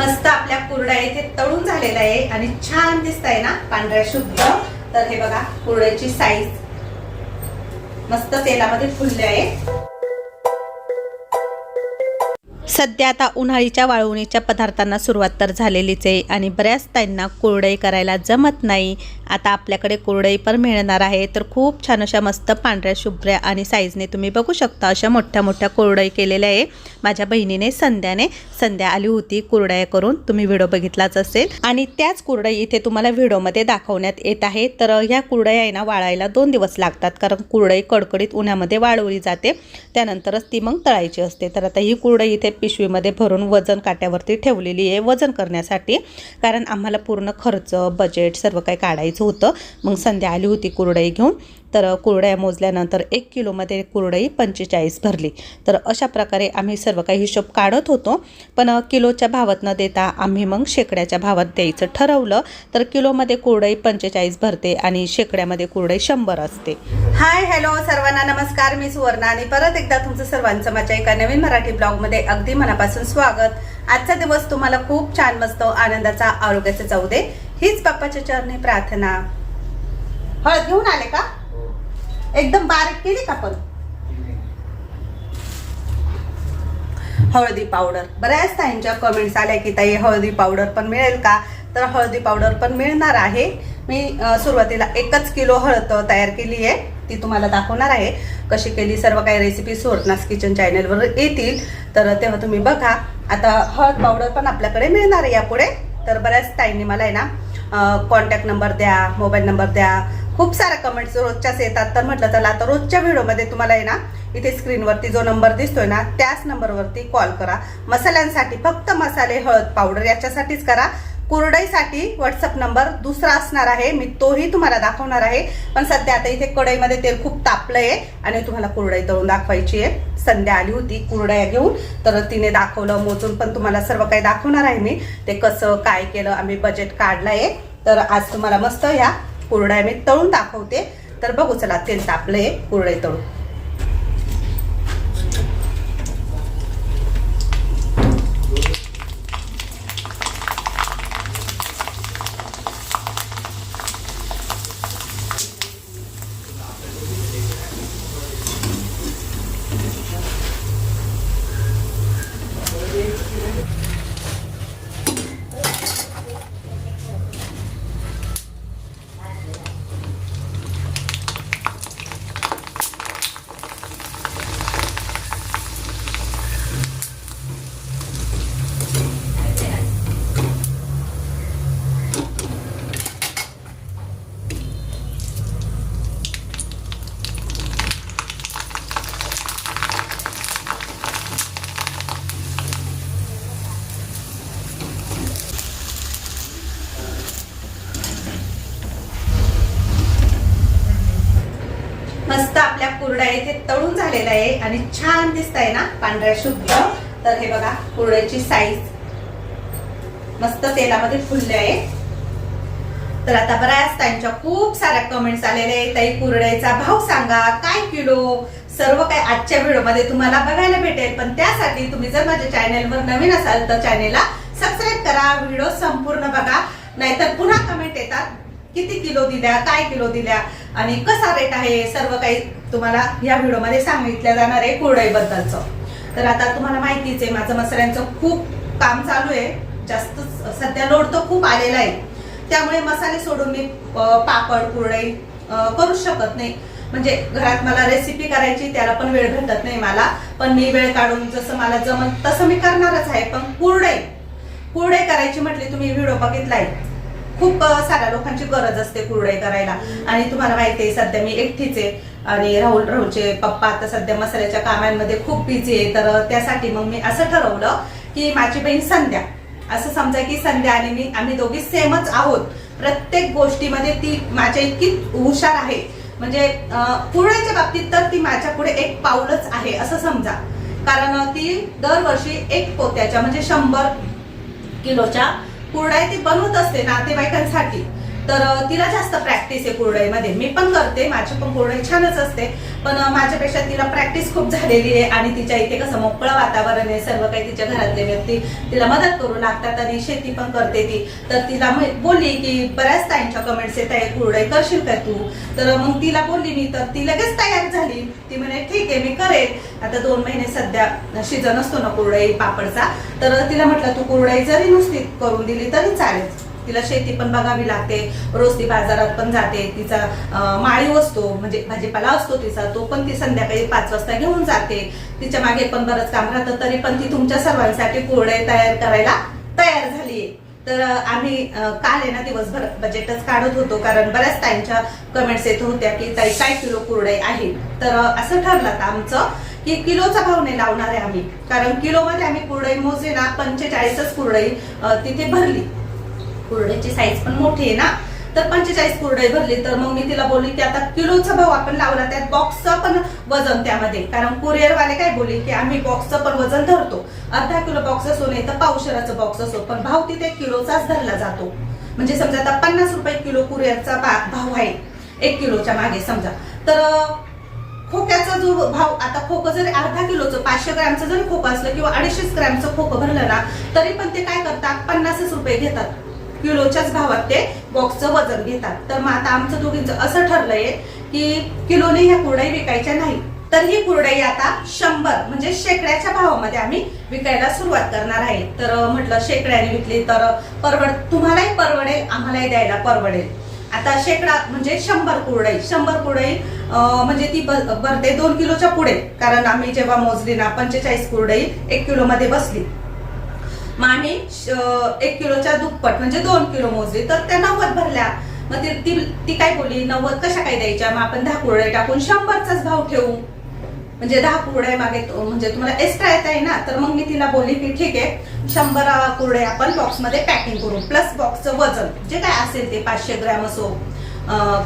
मस्त आपल्या कुरडा इथे तळून झालेला आहे आणि छान दिसत आहे ना पांढऱ्या शुद्ध तर हे बघा कुरड्याची साईज मस्त तेलामध्ये फुलले आहे. सध्या आता उन्हाळीच्या वाळवणीच्या पदार्थांना सुरुवात तर झालेलीच आहे आणि बऱ्याच ताईंना कुरडई करायला जमत नाही. आता आपल्याकडे कुरडई पण मिळणार आहे. तर खूप छान अशा मस्त पांढऱ्या शुभ्र्या आणि साईजने तुम्ही बघू शकता अशा मोठ्या मोठ्या कुरडई केलेल्या आहे. माझ्या बहिणीने संध्याने संध्या आली होती कुरडया करून. तुम्ही व्हिडिओ बघितलाच असेल. आणि त्याच कुरडई इथे तुम्हाला व्हिडिओमध्ये दाखवण्यात येत आहे. तर ह्या कुरडया आहे ना वाळायला दोन दिवस लागतात. कारण कुरडई कडकडीत उन्हामध्ये वाळवली जाते. त्यानंतरच ती मग तळायची असते. तर आता ही कुरडई इथे पिशवीमध्ये भरून वजन काट्यावरती ठेवलेली आहे. वजन करण्यासाठी. कारण आम्हाला पूर्ण खर्च बजेट सर्व काही काढायचं होतं. मग संध्या आली होती कुरडई घेऊन. तर कुरड्या मोजल्यानंतर एक किलोमध्ये कुरडई पंचेचाळीस भरली. तर अशा प्रकारे आम्ही सर्व काही हिशोब काढत होतो. पण किलोच्या भावात न देता आम्ही मग शेकड्याच्या भावात द्यायचं ठरवलं. तर किलोमध्ये कुरडई पंचेचाळीस भरते आणि शेकड्यामध्ये कुरडई शंभर असते. हाय हॅलो सर्वांना नमस्कार. मी सुवर्णा आणि परत एकदा तुमचं सर्वांचं माझ्या एका नवीन मराठी ब्लॉगमध्ये अगदी मनापासून स्वागत. आजचा दिवस तुम्हाला खूप छान मस्त आनंदाचा आरोग्याचा जाऊ दे. हीच बाप्पाच्या चरणी प्रार्थना. हळद घेऊन आले का? एकदम बारीक केली का पण? हळदी पावडर. बऱ्याच ताईंच्या कमेंट्स आल्या की ताई हळदी पावडर पण मिळेल का? तर हळदी पावडर पण मिळणार आहे. मी सुरुवातीला एकच किलो हळद तयार केली आहे. ती तुम्हाला दाखवणार आहे. कशी केली सर्व काही रेसिपी सुवर्णास किचन चॅनेलवर येतील. तर तेव्हा तुम्ही बघा. आता हळद पावडर पण आपल्याकडे मिळणार आहे यापुढे. तर बऱ्याच ताईंनी मला आहे ना कॉन्टॅक्ट नंबर द्या मोबाईल नंबर द्या. खूप साऱ्या कमेंट्स रोजच्याच येतात. तर म्हटलं चला आता रोजच्या व्हिडिओमध्ये तुम्हाला आहे ना इथे स्क्रीनवरती जो नंबर दिसतोय ना त्याच नंबरवरती कॉल करा. मसाल्यांसाठी फक्त मसाले हळद पावडर याच्यासाठीच करा. कुरडईसाठी व्हॉट्सअप नंबर दुसरा असणार आहे. मी तोही तुम्हाला दाखवणार आहे. पण सध्या आता इथे कढईमध्ये तेल खूप तापलं आहे आणि तुम्हाला कुरडई तळून दाखवायची आहे. संध्या आली होती कुरडया घेऊन. तर तिने दाखवलं मोजून पण तुम्हाला सर्व काही दाखवणार आहे मी. ते कसं काय केलं आम्ही बजेट काढलंय. तर आज तुम्हाला मस्त ह्या कुरड्या मी तळून दाखवते. तर बघू चला तेल तापलं आहे कुरडे तळून मस्त आपल्या कुरड्या इथे झालेला आहे आणि छान दिसत आहे ना पांढऱ्या शुद्ध तर हे बघा कुरड्याची साईज मस्त तेलामध्ये फुलले आहे. तर आता बऱ्याच त्यांच्या खूप साऱ्या कमेंट्स आलेले आहेत. ताई कुरड्याचा भाव सांगा. काय किलो? सर्व काय आजच्या व्हिडिओमध्ये तुम्हाला बघायला भेटेल. पण त्यासाठी तुम्ही जर माझ्या चॅनेलवर नवीन असाल तर चॅनेलला सबस्क्राईब करा. व्हिडिओ संपूर्ण बघा. नाहीतर पुन्हा कमेंट येतात किती किलो दिल्या काय किलो दिल्या? आणि कसा रेट आहे सर्व काही तुम्हाला या व्हिडिओमध्ये सांगितलं जाणार आहे कुरडईबद्दलचं. तर आता तुम्हाला माहितीच आहे माझं मसाल्यांचं खूप काम चालू आहे. जास्त सध्या लोड तर खूप आलेला आहे. त्यामुळे मसाले सोडून मी पापड कुरडई करू शकत नाही. म्हणजे घरात मला रेसिपी करायची त्याला पण वेळ भेटत नाही मला. पण मी वेळ काढून जसं मला जमत तसं मी करणारच आहे. पण कुरडई कुरडई करायची म्हटली तुम्ही व्हिडिओ बघितलाय. खूप साऱ्या लोकांची गरज असते कुरडई करायला. आणि तुम्हाला माहिती आहे सध्या मी एकटीच आहे आणि राहुल राहुलचे पप्पा आता सध्या मसाल्याच्या कामांमध्ये खूप बिझी आहे. तर त्यासाठी मग मी असं ठरवलं की माझी बहीण संध्या. असं समजा की संध्या आणि मी आम्ही दोघी सेमच आहोत. प्रत्येक गोष्टीमध्ये ती माझ्या इतकी हुशार आहे. म्हणजे अं, कुरड्याच्या बाबतीत तर ती माझ्या पुढे एक पाऊलच आहे असं समजा. कारण ती दरवर्षी एक पोत्याच्या म्हणजे शंभर किलोच्या कुरड्या ती बनवत असते नातेवाईकांसाठी. तर तिला जास्त प्रॅक्टिस आहे कुरडईमध्ये मी पण करते माझी पण कुरडई छानच असते. पण माझ्यापेक्षा तिला प्रॅक्टिस खूप झालेली आहे आणि तिच्या इथे कसं मोकळं वातावरण आहे सर्व काही तिच्या घरातले व्यक्ती तिला मदत करू लागतात आणि शेती पण करते ती. तर तिला बोलली की बऱ्याच ताईंच्या कमेंट्स येत आहे कुरडई करशील काय तू? तर मग तिला बोलली मी तर ती लगेच तयार झाली. ती म्हणे ठीक आहे मी करेल. आता दोन महिने सध्या सीझन असतो ना कुरडई पापडचा. तर तिला म्हटलं तू कुरडई जरी नुसती करून दिली तरी चालेल. तिला शेती पण बघावी लागते रोज ती बाजारात पण जाते तिचा माळी असतो म्हणजे भाजीपाला असतो तिचा तो पण ती संध्याकाळी पाच वाजता घेऊन जाते. तिच्यामागे पण बरंच काम राहतं तरी पण ती तुमच्या सर्वांसाठी कुरडई तयार करायला तयार झालीये तर आम्ही काल आहे ना दिवसभर बजेटच काढत होतो कारण बऱ्याच ताईंच्या कमेंट्स येत होत्या की ताई काय किलो कुरडई आहे? तर असं ठरलं आता आमचं की किलोचा भाव नाही लावणार आहे आम्ही. कारण किलोमध्ये आम्ही कुरडई मोजली ना पंचेचाळीसच कुरडई तिथे भरली. कुरड्याची साईज पण मोठी आहे ना? तर पंचेचाळीस कुरडई भरली तर मग मी तिला बोलली की आता किलोचा भाव आपण लावला त्यात बॉक्सचं पण वजन त्यामध्ये. कारण कुरिअर वाले काय बोलले की आम्ही बॉक्सचं पण वजन धरतो. अर्धा किलो बॉक्स असो नाही तर पावशेराचं बॉक्स असो पण भाव तिथे किलोचाच धरला जातो. म्हणजे समजा आता पन्नास रुपये किलो कुरिअरचा भाव आहे एक किलोच्या मागे समजा. तर खोक्याचा जो भाव आता खोकं जरी अर्धा किलोचं पाचशे ग्रॅमचं जरी खोकं असलं किंवा अडीचशे ग्रॅमचं खोकं भरलं ना तरी पण ते काय करतात? पन्नासच रुपये घेतात. किलोच्याच भावात ते बॉक्सचं वजन घेतात. तर मग आता आमचं दोघींचं असं ठरलंय की किलोने ह्या कुरडाई विकायच्या नाही तर ही कुरडाई आता शंभर म्हणजे शेकड्याच्या भावामध्ये आम्ही विकायला सुरुवात करणार आहे. तर म्हटलं शेकड्याने विकली तर परवड तुम्हालाही परवडेल आम्हालाही द्यायला परवडेल. आता शेकडा म्हणजे शंभर कुरडई शंभर कुरडई म्हणजे ती भरते दोन किलोच्या पुढे. कारण आम्ही जेव्हा मोजली ना पंचेचाळीस कुरडई एक किलो मध्ये बसली. मग आम्ही एक किलोच्या दुप्पट म्हणजे दोन किलो मोजली तर त्या नव्वद भरल्या. मग ती ती ती काय बोलली? नव्वद कशा काय द्यायच्या? मग आपण दहा कुरडे टाकून शंभरचाच भाव ठेवू. म्हणजे दहा कुरडे मागे म्हणजे तुम्हाला एक्स्ट्रा येत आहे ना तर मग मी तिला बोलली की ठीक आहे शंभर कुरडे आपण बॉक्समध्ये पॅकिंग करू. प्लस बॉक्सचं वजन जे काय असेल ते पाचशे ग्रॅम असो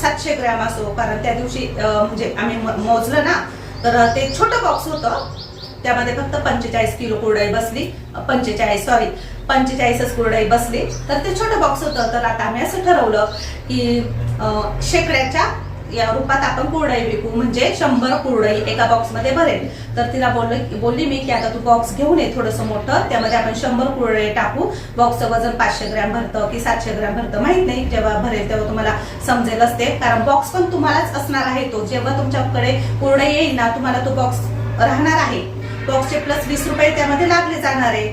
सातशे ग्रॅम असो कारण त्या दिवशी म्हणजे आम्ही मोजलं ना तर ते छोटं बॉक्स होतं. त्यामध्ये फक्त पंचेचाळीस किलो कुरडई बसली. पंचेचाळीस सॉरी पंचेचाळीसच कुरडई बसली. तर ते छोटं बॉक्स होतं. तर आता आम्ही असं ठरवलं की शेकड्याच्या या रूपात आपण कुरडई विकू. म्हणजे शंभर कुरडई एका बॉक्समध्ये भरेल. तर तिला बोललो बोलली मी की आता तू बॉक्स घेऊन ये थोडंसं मोठं. त्यामध्ये आपण शंभर कुरडई टाकू. बॉक्सचं वजन पाचशे ग्रॅम भरतं की सातशे ग्रॅम भरतं माहीत नाही. जेव्हा भरेल तेव्हा तुम्हाला समजेलच ते कारण बॉक्स पण तुम्हालाच असणार आहे तो. जेव्हा तुमच्याकडे कुरडई येईल ना तुम्हाला तो बॉक्स राहणार आहे. बॉक्सचे प्लस वीस रुपये त्यामध्ये लागले जाणार आहे.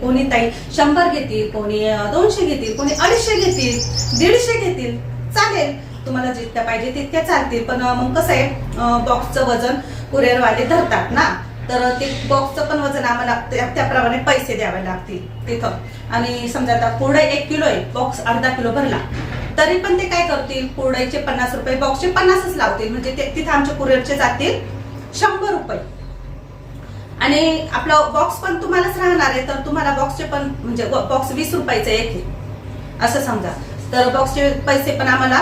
कोणी ताई शंभर घेतील कोणी दोनशे घेतील कोणी अडीचशे घेतील दीडशे घेतील. चालेल तुम्हाला जितक्या पाहिजे तितक्या चालतील. पण मग कसं आहे बॉक्सचं वजन कुरिअरवाले धरतात ना. तर ते बॉक्सचं पण वजन आम्हाला त्याप्रमाणे पैसे द्यावे लागतील तिथं. आणि समजा आता कुरडई एक किलो आहे बॉक्स अर्धा किलो भरला. तरी पण ते काय करतील? कुरडईचे पन्नास रुपये बॉक्सचे पन्नासच लावतील. म्हणजे ते तिथं आमच्या कुरिअरचे जातील शंभर रुपये. आणि आपला बॉक्स पण तुम्हालाच राहणार आहे तर तुम्हाला बॉक्सचे पण म्हणजे बॉक्स वीस रुपयाचे एक आहे. असं समजा. तर बॉक्सचे पैसे पण आम्हाला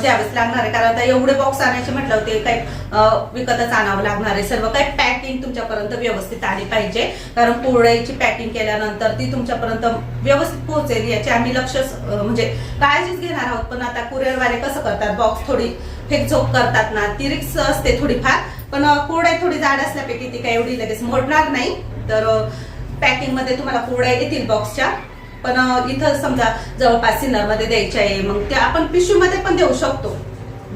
द्यावेच लागणार आहे. कारण आता एवढे बॉक्स आणायचे म्हटलं होते काही विकतच आणावं लागणार आहे. सर्व काही पॅकिंग तुमच्यापर्यंत व्यवस्थित आली पाहिजे. कारण पोळ्याची पॅकिंग केल्यानंतर ती तुमच्यापर्यंत व्यवस्थित पोहोचेल याची आम्ही लक्ष म्हणजे काळजीच घेणार आहोत. पण आता कुरिअरवाले कसं करतात? बॉक्स थोडी फेकझोक करतात ना. ती रिक्स असते थोडीफार. पण अं, थोडी जाड असल्यापैकी ती काही एवढी लगेच मोडणार नाही. तर पॅकिंगमध्ये तुम्हाला कुरड्या येतील बॉक्सच्या पण इथं समजा जवळपास सिन्नरमध्ये द्यायच्या आहे मग त्या आपण पिशवीमध्ये पण देऊ शकतो.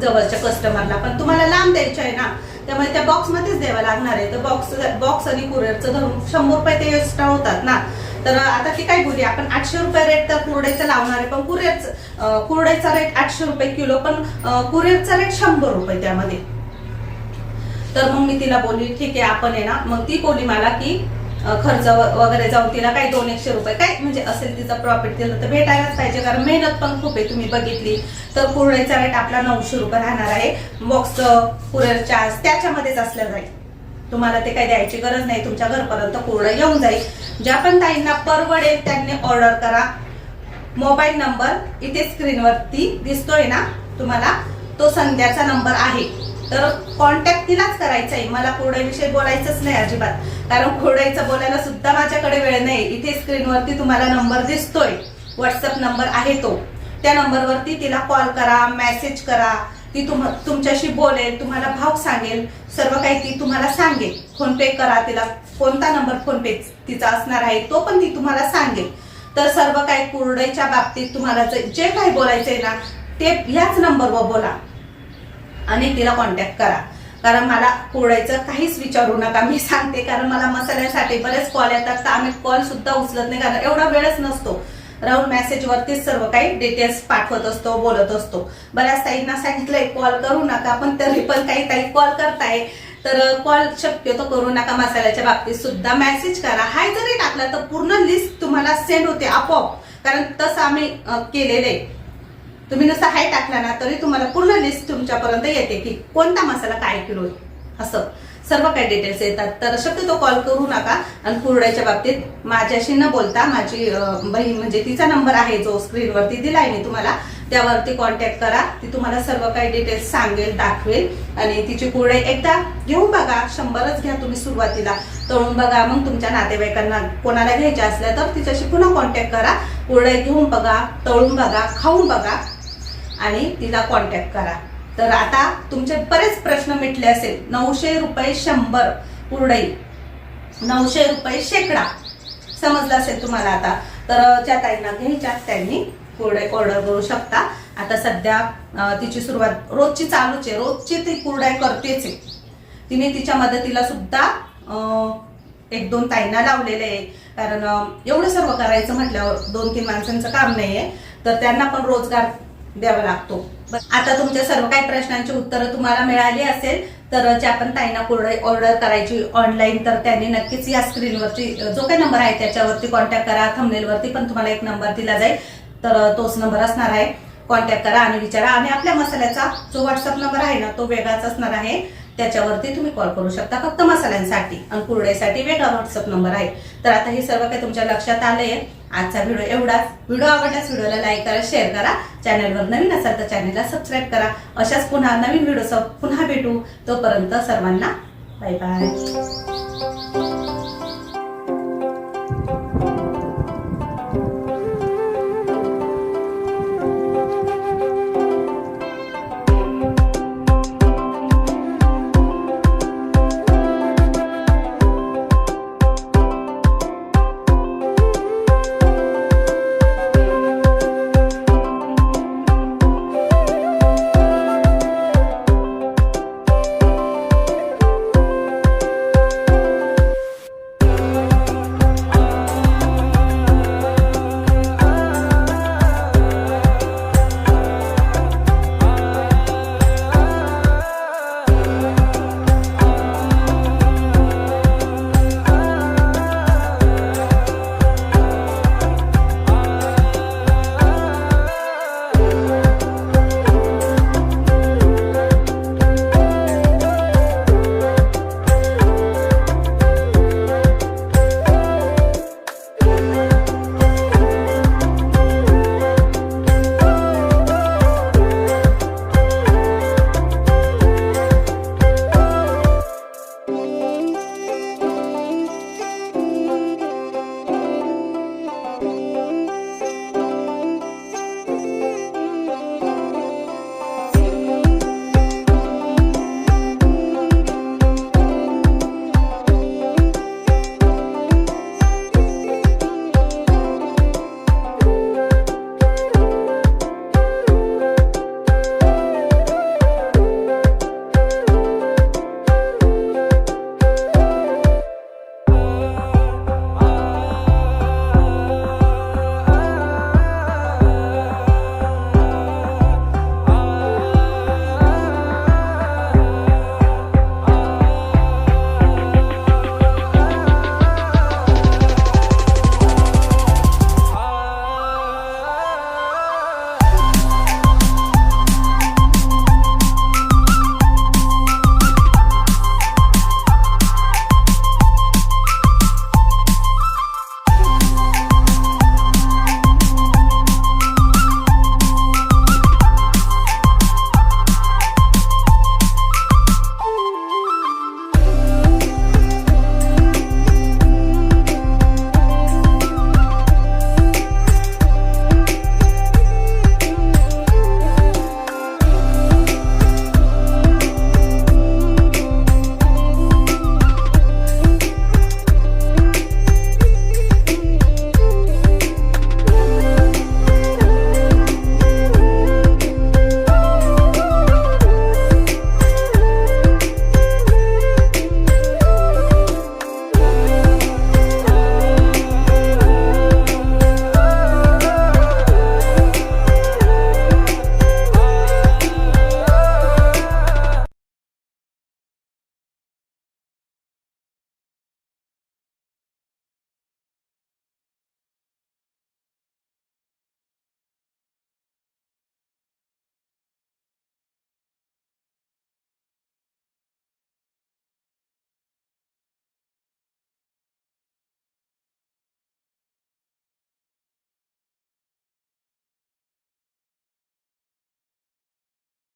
जवळच्या कस्टमरला पण तुम्हाला लांब द्यायच्या आहे ना त्यामुळे त्या बॉक्स मध्येच द्यावा लागणार आहे. तर बॉक्स बॉक्स आणि कुरिअरचं धरून शंभर रुपये ते एक्स्ट्रा होतात ना. तर आता ती काय बोलूया आपण आठशे रुपये रेट तर कुरड्याचं लावणार आहे पण कुरिअरचं कुरड्याचा रेट आठशे रुपये किलो पण कुरिअरचा रेट शंभर रुपये त्यामध्ये. तर मग मी तिला बोलली ठीक आहे आपण आहे ना. मग ती बोलली मला की खर्च व- वगैरे जाऊन तिला काही दोन एकशे रुपये काय म्हणजे असेल तिचा प्रॉफिट दिलं तर भेटायलाच पाहिजे कारण मेहनत पण खूप आहे तुम्ही बघितली. तर कुरडईचा रेट आपला नऊशे रुपये राहणार आहे. बॉक्स कुरळ चार्ज त्याच्यामध्येच असल्या जाईल. तुम्हाला ते काही द्यायची गरज नाही तुमच्या घरपर्यंत कुरडई येऊन जाईल. ज्या पण ताईंना परवडेल त्यांनी ऑर्डर करा. मोबाईल नंबर इथे स्क्रीनवरती दिसतोय ना तुम्हाला? तो संध्याचा नंबर आहे. तर कॉन्टॅक्ट तिलाच करायचा आहे मला कोरड्याविषयी बोलायचंच नाही अजिबात. कारण कोरड्याचं बोलायला सुद्धा माझ्याकडे वेळ नाही. इथे स्क्रीनवरती तुम्हाला नंबर दिसतोय. व्हॉट्सअप नंबर आहे तो. त्या नंबरवरती तिला कॉल करा मेसेज करा. ती तुम तुमच्याशी बोलेल तुम्हाला भाव सांगेल. सर्व काही ती तुम्हाला सांगेल. फोनपे करा तिला. कोणता नंबर फोन पे तिचा असणार आहे तो पण ती तुम्हाला सांगेल. तर सर्व काही कुरडईच्या बाबतीत तुम्हाला जे जे काही बोलायचंय ना ते ह्याच नंबरवर बोला. आणि तिला कॉन्टॅक्ट करा. कारण मला कुरडायचं काहीच विचारू नका. मी सांगते कारण मला मसाल्यासाठी बरेच कॉल येतात. तर आम्ही कॉल सुद्धा उचलत नाही. कारण एवढा वेळच नसतो. राहून मेसेजवरतीच सर्व काही डिटेल्स पाठवत असतो बोलत असतो. बऱ्याच ताईंना सांगितलंय कॉल करू नका. पण तरी पण काही ताई कॉल करताय तर कॉल शक्यतो करू नका मसाल्याच्या बाबतीत सुद्धा. मेसेज करा. हाय जरी टाकला तर पूर्ण लिस्ट तुम्हाला सेंड होते आपोआप. कारण तसं आम्ही केलेलं आहे तुम्ही नुसतं हाय टाकला ना तरी तुम्हाला पूर्ण लिस्ट तुमच्यापर्यंत येते की कोणता मसाला काय किलो असं. सर्व काही डिटेल्स येतात. तर शक्यतो कॉल करू नका. आणि कुरड्याच्या बाबतीत माझ्याशी न बोलता माझी बहीण म्हणजे तिचा नंबर आहे जो स्क्रीनवरती दिला आहे मी तुम्हाला त्यावरती कॉन्टॅक्ट करा. ती तुम्हाला सर्व काही डिटेल्स सांगेल दाखवेल. आणि तिची कुरडे एकदा घेऊन बघा. शंभरच घ्या तुम्ही सुरुवातीला. तळून बघा. मग तुमच्या नातेवाईकांना कोणाला घ्यायच्या असल्या तर तिच्याशी पुन्हा कॉन्टॅक्ट करा. कुरडे घेऊन बघा तळून बघा खाऊन बघा. आणि तिला कॉन्टॅक्ट करा. तर आता तुमचे बरेच प्रश्न मिटले असेल. नऊशे रुपये शंभर कुरडई नऊशे रुपये शेकडा. समजलं असेल तुम्हाला आता. तर ज्या ताईंना घ्यायच्या त्यांनी कुरडई ऑर्डर करू शकता. आता सध्या तिची सुरुवात रोजची चालूच आहे. रोजची ती कुरडाई करतेच आहे. तिने तिच्या मदतीला सुद्धा एक दोन ताईंना लावलेले आहे. कारण एवढं सर्व करायचं म्हटल्यावर दोन तीन माणसांचं काम नाही आहे तर त्यांना पण रोजगार द्यावा लागतो. आता तुमच्या सर्व काही प्रश्नांची उत्तरं तुम्हाला मिळाली असेल तर जे आपण ताईना कुरडई ऑर्डर करायची ऑनलाईन तर त्यांनी नक्कीच या स्क्रीनवरची जो काही नंबर आहे त्याच्यावरती कॉन्टॅक्ट करा थंबनेलवरती पण तुम्हाला एक नंबर दिला जाईल. तर तोच नंबर असणार आहे. कॉन्टॅक्ट करा आणि विचारा. आणि आपल्या मसाल्याचा जो व्हॉट्सअप नंबर आहे ना तो वेगळाच असणार आहे. त्याच्यावरती तुम्ही कॉल करू शकता. फक्त मसाल्यांसाठी आणि कुरड्यासाठी वेगळा व्हॉट्सअप नंबर आहे. तर आता हे सर्व काही तुमच्या लक्षात आलंय. आजचा व्हिडिओ एवढाच. व्हिडिओ आवडल्यास व्हिडिओला लाईक करा शेअर करा. चॅनलवर नवीन असाल तर चॅनलला सबस्क्राईब करा. अशाच पुन्हा नवीन व्हिडिओ पुन्हा भेटू. तोपर्यंत सर्वांना बाय बाय